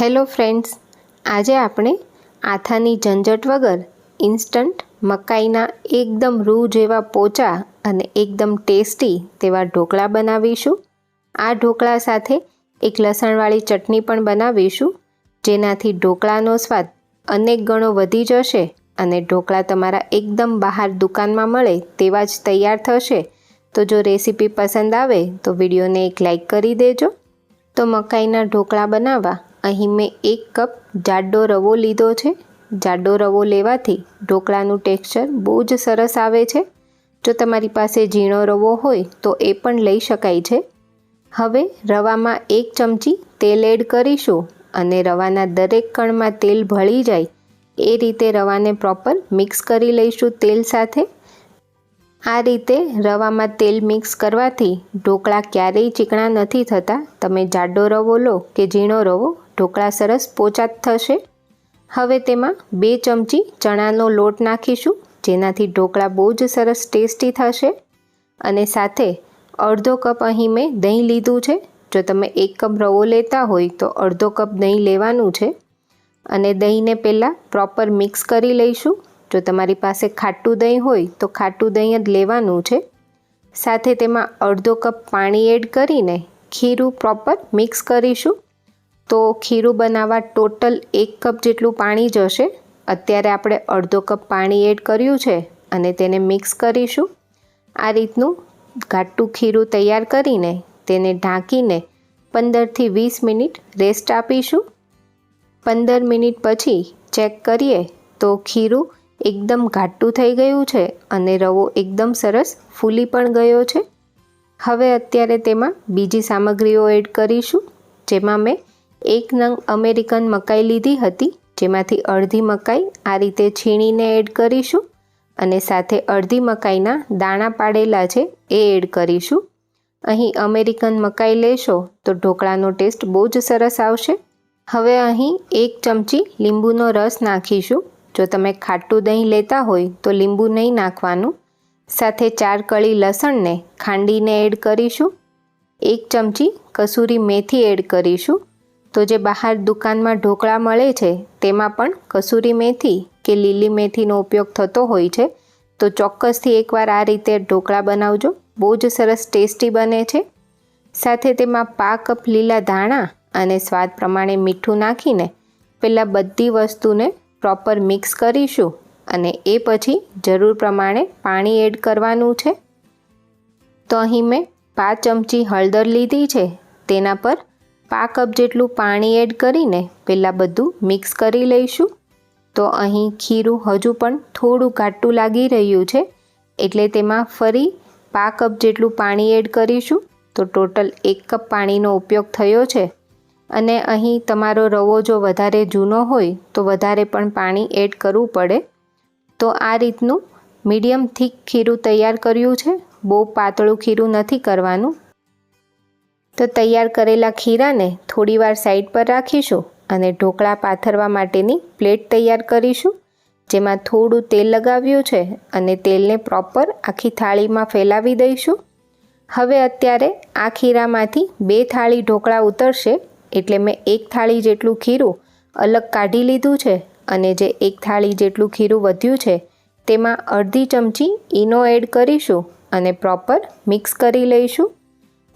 Hello friends, આજે આપણે આથાની ઝંઝટ વગર ઇન્સ્ટન્ટ મકાઈના એકદમ રૂ જેવા પોચા અને એકદમ ટેસ્ટી તેવા ઢોકળા બનાવીશું. આ ઢોકળા સાથે એક લસણવાળી ચટણી પણ બનાવીશું, જેનાથી ઢોકળાનો સ્વાદ અનેક ગણો વધી જશે અને ઢોકળા તમારા એકદમ બહાર દુકાનમાં મળે તેવા જ તૈયાર થશે. તો જો રેસીપી પસંદ આવે તો વિડીયોને એક લાઈક કરી દેજો. તો મકાઈના ઢોકળા બનાવવા અહીં મેં એક કપ જાડો રવો લીધો છે. જાડો રવો લેવાથી ઢોકળાનું ટેક્સચર બહુ જ સરસ આવે છે. જો તમારી પાસે ઝીણો રવો હોય તો એ પણ લઈ શકાય છે. હવે રવામાં એક ચમચી તેલ એડ કરીશું અને રવાના દરેક કણમાં તેલ ભળી જાય એ રીતે રવાને પ્રોપર મિક્સ કરી લઈશું તેલ સાથે. આ રીતે રવામાં તેલ મિક્સ કરવાથી ઢોકળા ક્યારેય ચીકણા નથી થતા. તમે જાડો રવો લો કે ઝીણો રવો ઢોકળા સરસ પોચા થશે. હવે તેમાં બે ચમચી ચણાનો લોટ નાખીશું, જેનાથી ઢોકળા બહુ જ સરસ ટેસ્ટી થશે. અને સાથે અડધો કપ અહીં મેં દહીં લીધું છે. જો તમે એક કપ રવો લેતા હોય તો અડધો કપ દહીં લેવાનું છે. અને દહીંને પહેલાં પ્રોપર મિક્સ કરી લઈશું. જો તમારી પાસે ખાટું દહીં હોય તો ખાટું દહીં જ લેવાનું છે. સાથે તેમાં અડધો કપ પાણી એડ કરીને ખીરું પ્રોપર મિક્સ કરીશું. તો ખીરું બનાવવા ટોટલ એક કપ જેટલું પાણી જશે. અત્યારે આપણે અડધો કપ પાણી એડ કર્યું છે અને તેને મિક્સ કરીશું. આ રીતનું ઘાટું ખીરું તૈયાર કરીને તેને ઢાંકીને પંદરથી વીસ મિનિટ રેસ્ટ આપીશું. પંદર મિનિટ પછી ચેક કરીએ તો ખીરું એકદમ ઘાટું થઈ ગયું છે અને રવો એકદમ સરસ ફૂલી પણ ગયો છે. હવે અત્યારે તેમાં બીજી સામગ્રીઓ એડ કરીશું, જેમાં મેં એક નંગ અમેરિકન મકાઈ લીધી હતી, જેમાંથી અડધી મકાઈ આ રીતે છીણીને એડ કરીશું અને સાથે અડધી મકાઈના દાણા પાડેલા છે એ એડ કરીશું. અહીં અમેરિકન મકાઈ લેશો તો ઢોકળાનો ટેસ્ટ બહુ જ સરસ આવશે. હવે અહીં એક ચમચી લીંબુનો રસ નાખીશું. જો તમે ખાટું દહીં લેતા હોય તો લીંબુ નહીં નાખવાનું. સાથે ચાર કળી લસણને ખાંડીને એડ કરીશું. એક ચમચી કસૂરી મેથી એડ કરીશું. તો જે બહાર દુકાનમાં ઢોકળા મળે છે, તેમાં પણ કસૂરી મેથી કે લીલી મેથીનો ઉપયોગ થતો હોય છે. તો ચોક્કસથી એકવાર આ રીતે ઢોકળા બનાવજો. બહુ જ સરસ ટેસ્ટી બને છે. સાથે તેમાં પા કપ લીલા ધાણા અને સ્વાદ પ્રમાણે મીઠું નાખીને પહેલાં બધી વસ્તુને પ્રોપર મિક્સ કરીશું અને એ પછી જરૂર પ્રમાણે પાણી એડ કરવાનું છે. તો અહીં મેં પાંચ ચમચી હળદર લીધી છે, તેના પર પાંચ કપ જેટલું પાણી એડ કરીને પહેલાં બધું મિક્સ કરી લઈશું. તો અહીં ખીરું હજુ પણ થોડું ઘાટું લાગી રહ્યું છે, એટલે તેમાં ફરી પા કપ જેટલું પાણી એડ કરીશું. તો ટોટલ એક કપ પાણીનો ઉપયોગ થયો છે. અને અહીં તમારો રવો જો વધારે જૂનો હોય, તો વધારે પણ પાણી એડ કરવું પડે. તો આ રીતનું મીડિયમ થીક ખીરું તૈયાર કર્યું છે. બહુ પાતળું ખીરું નથી કરવાનું. તો તૈયાર કરેલા ખીરાને થોડીવાર સાઈડ પર રાખીશું અને ઢોકળા પાથરવા માટેની પ્લેટ તૈયાર કરીશું, જેમાં થોડું તેલ લગાવ્યું છે અને તેલને પ્રોપર આખી થાળીમાં ફેલાવી દઈશું. હવે અત્યારે આ ખીરામાંથી બે થાળી ઢોકળા ઉતરશે, એટલે મેં એક થાળી જેટલું ખીરું અલગ કાઢી લીધું છે અને જે એક થાળી જેટલું ખીરું વધ્યું છે, તેમાં અડધી ચમચી ઈનો એડ કરીશું અને પ્રોપર મિક્સ કરી લઈશું.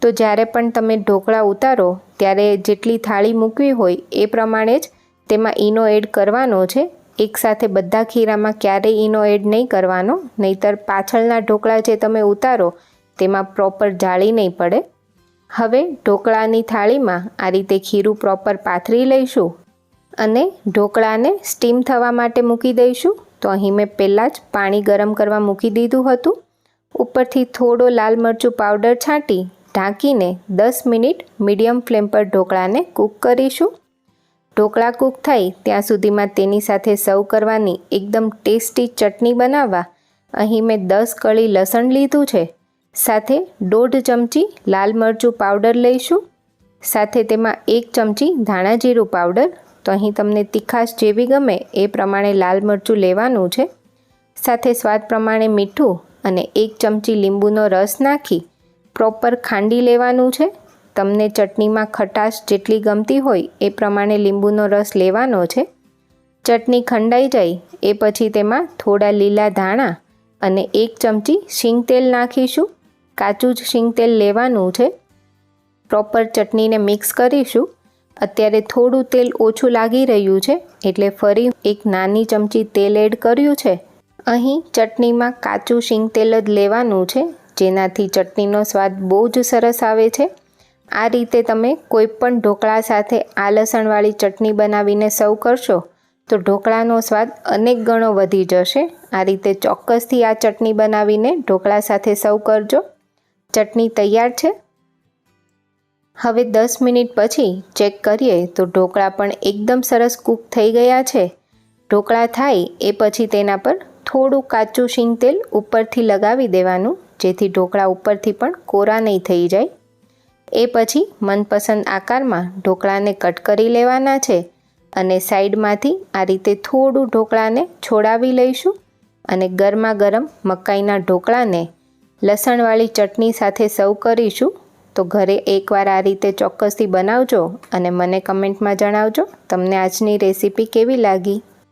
તો જ્યારે પણ તમે ઢોકળા ઉતારો, ત્યારે જેટલી થાળી મૂકવી હોય એ પ્રમાણે જ તેમાં ઈનો એડ કરવાનો છે. એકસાથે બધા ખીરામાં ક્યારેય ઈનો એડ નહીં કરવાનો. નહીતર પાછળના ઢોકળા જે તમે ઉતારો, તેમાં પ્રોપર જાળી નહીં પડે. હવે ઢોકળાની થાળીમાં આ રીતે ખીરું પ્રોપર પાથરી લઈશું અને ઢોકળાને સ્ટીમ થવા માટે મૂકી દઈશું. તો અહીં મેં પહેલાં જ પાણી ગરમ કરવા મૂકી દીધું હતું. ઉપરથી થોડો લાલ મરચું પાવડર છાંટી ઢાંકીને દસ મિનિટ મીડિયમ ફ્લેમ પર ઢોકળાને કૂક કરીશું. ઢોકળા કૂક થાય ત્યાં સુધીમાં તેની સાથે સર્વ કરવાની એકદમ ટેસ્ટી ચટણી બનાવવા અહીં મેં દસ કળી લસણ લીધું છે. સાથે દોઢ ચમચી લાલ મરચું પાવડર લઈશું. સાથે તેમાં એક ચમચી ધાણા જીરું પાવડર. તો અહીં તમને તીખાશ જેવી ગમે એ પ્રમાણે લાલ મરચું લેવાનું છે. સાથે સ્વાદ પ્રમાણે મીઠું અને એક ચમચી લીંબુનો રસ નાખી પ્રોપર ખાંડી લેવાનું છે? તમને ચટણીમાં ખટાશ જેટલી ગમતી હોય એ પ્રમાણે લીંબુનો રસ લેવાનો છે. ચટણી ખંડાઈ જાય, એ પછી તેમાં થોડા લીલા ધાણા અને એક ચમચી શીંગ તેલ નાખીશું. કાચું જ શીંગ તેલ લેવાનું છે. પ્રોપર ચટણીને મિક્સ કરીશું. અત્યારે થોડું તેલ ઓછું લાગી રહ્યું છે, એટલે ફરી એક નાની ચમચી તેલ એડ કર્યું છે. અહીં ચટણીમાં કાચું શીંગ તેલ જ લેવાનું છે. જેનાથી ચટણીનો સ્વાદ બહુ જ સરસ આવે છે. આ રીતે તમે કોઈપણ ઢોકળા સાથે આ લસણવાળી ચટણી બનાવીને સર્વ કરશો, તો ઢોકળાનો સ્વાદ અનેક ગણો વધી જશે. આ રીતે ચોક્કસથી આ ચટણી બનાવીને ઢોકળા સાથે સર્વ કરજો. ચટણી તૈયાર છે. હવે દસ મિનિટ પછી ચેક કરીએ, તો ઢોકળા પણ એકદમ સરસ કૂક થઈ ગયા છે. ઢોકળા થાય એ પછી તેના પર થોડું કાચું શીંગ તેલ ઉપરથી લગાવી દેવાનું. જેથી ઢોકળા ઉપરથી પણ કોરા નહીં થઈ જાય. એ પછી મનપસંદ આકારમાં ઢોકળાને કટ કરી લેવાના છે અને સાઈડમાંથી આ રીતે થોડું ઢોકળાને છોડાવી લઈશું અને ગરમા ગરમ મકાઈના ઢોકળાને લસણવાળી ચટણી સાથે સર્વ કરીશું. તો ઘરે એકવાર આ રીતે ચોક્કસથી બનાવજો અને મને કમેન્ટમાં જણાવજો તમને આજની રેસીપી કેવી લાગી.